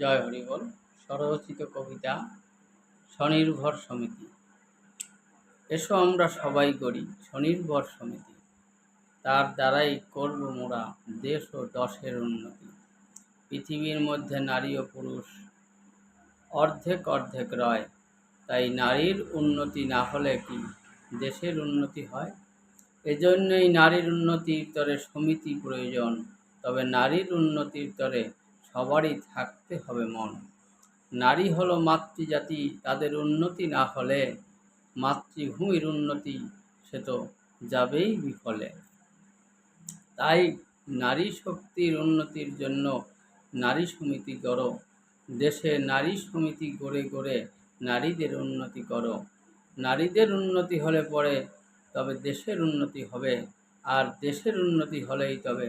জয় হরিবল, স্বরচিত কবিতা, স্বনির্ভর সমিতি। এসো আমরা সবাই করি স্বনির্ভর সমিতি। তার দ্বারাই করব মোরা দেশ ও দশের উন্নতি। পৃথিবীর মধ্যে নারী ও পুরুষ অর্ধেক অর্ধেক রয়, তাই নারীর উন্নতি না হলে কি দেশের উন্নতি হয়? এজন্যই নারীর উন্নতির তরে সমিতি প্রয়োজন, তবে নারীর উন্নতির তরে সবারই থাকতে হবে মন। নারী হলো মাতৃজাতি, তাদের উন্নতি না হলে মাতৃভূমির উন্নতি সে তো যাবেই বিফলে। তাই নারী শক্তির উন্নতির জন্য নারী সমিতি গড়ো। দেশে নারী সমিতি গড়ে গড়ে নারীদের উন্নতি করো। নারীদের উন্নতি হলে পরে তবে দেশের উন্নতি হবে, আর দেশের উন্নতি হলেই তবে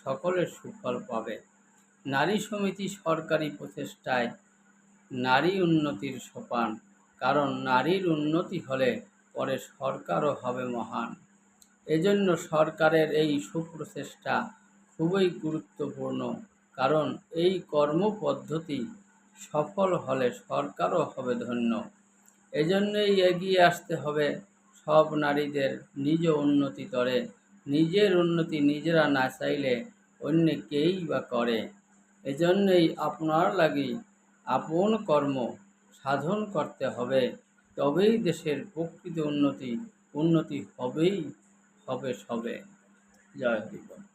সকলের সুফল পাবে। নারী সমিতি সরকারি প্রচেষ্টায় নারী উন্নতির সোপান, কারণ নারীর উন্নতি হলে পরে সরকারও হবে মহান। এজন্য সরকারের এই সুপ্রচেষ্টা খুবই গুরুত্বপূর্ণ, কারণ এই কর্মপদ্ধতি সফল হলে সরকারও হবে ধন্য। এজন্যই এগিয়ে আসতে হবে সব নারীদের নিজ উন্নতি করে নিজের উন্নতি নিজেরা না চাইলে অন্য কেই বা করে। এজন্যই আপনার লাগি আপন কর্ম সাধন করতে হবে, তবেই দেশের প্রকৃত উন্নতি উন্নতি হবেই, হবে সবে। জয় হরিবল।